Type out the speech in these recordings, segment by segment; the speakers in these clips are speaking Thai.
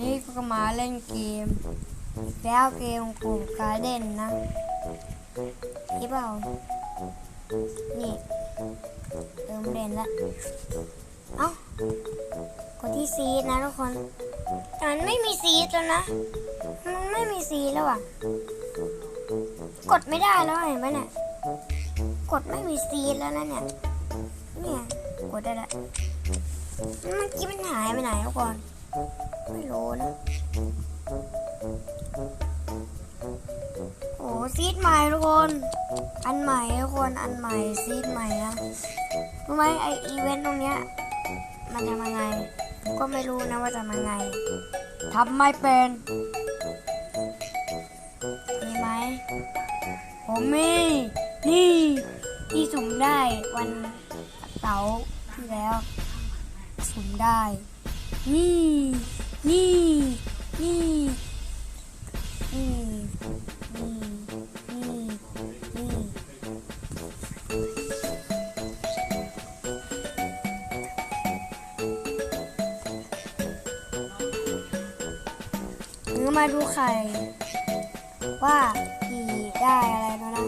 นี่ก็มาเล่นเกม แล้วเกมกลุ่มการเด่นนะนี่เปล่า นี่เติมเด่นละเอ้ากดที่ซีดนะทุกคนแต่มันไม่มีซีดแล้วนะ มันไม่มีซีดแล้วอะ กดไม่ได้แล้วเห็นไหมเนี่ย กดไม่มีซีดแล้วนะเนี่ย เนี่ย กดได้ละเมื่อกี้มันหายไปไหนทุกคน ไม่รู้นะโอ้ซีดใหม่ทุกคน อันใหม่ทุกคนอันใหม่ซีดใหม่นะรู้ไหมไออีเวนต์ตรงเนี้ยมันทำยังไง ก็ไม่รู้นะว่าจะทำยังไงทำไม่เป็นมีไหมผมมีนี่ที่สุ่มได้วันเสาร์ที่แล้ว สุ่มได้ นี่ นี่ นี่ นี่ นี่ นี่ นี่ มาดูไข่ ว่ากี่ได้อะไรนะนะ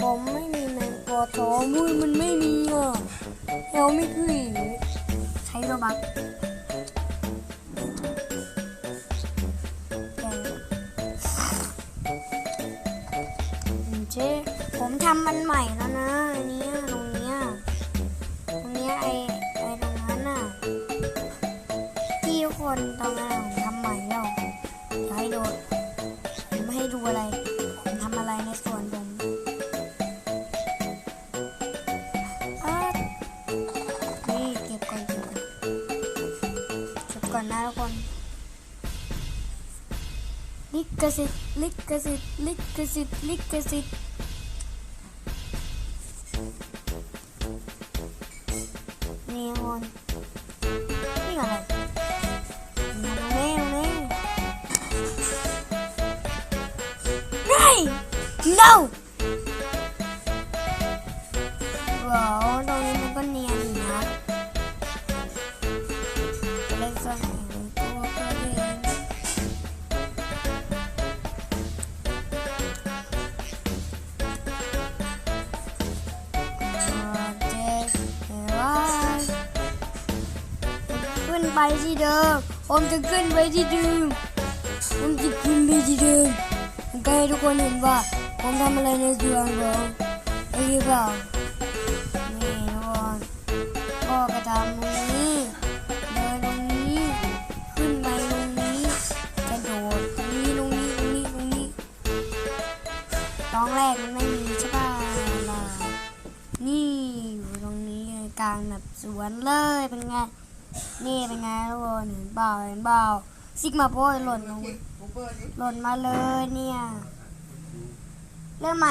ผมไม่มีแมงปอทอมุ้ยมันไม่มีอะเอลไม่คือใช้โรบัก ทำมันใหม่แล้วนะอันนี้ตรงนี้ตรงนี้ไอไอตรงนั้นน่ะที่คนตรงนั้นผมทำใหม่แล้วอยากให้ดูผมไม่ให้ดูอะไรผมทำอะไรในส่วนผมนี่เก็บก่อนเก็บก่อนเก็บก่อนนะทุกคนลิขสิทธิ์ลิขสิทธิ์ลิขสิทธิ์ลิขสิทธิ์ นี่คนนี่อะไรนี่ตรงนี้ตรงนี้ Hey! No! ไปที่เดิม ผมจะขึ้นไปที่เดิม ผมจะขึ้นไปที่เดิม ผมก็ให้ทุกคนเห็นว่า ผมทำอะไรในสวนของไอ้หรือเปล่านี่ทุกคนพ่อกระทำตรงนี้เดินตรงนี้ ขึ้นไปตรงนี้กระโดดตรงนี้ตรงนี้ตรงนี้ตรงนี้ตอนแรกมันไม่มีใช่ป่ะล่ะนี่อยู่ตรงนี้กลางแบบสวนเลยเป็นไง นี่เป็นไงทุกคนเห็นเปล่าเห็นเปล่าซิกมาโพยหล่นลงหล่นมาเลยเนี่ย เริ่มใหม่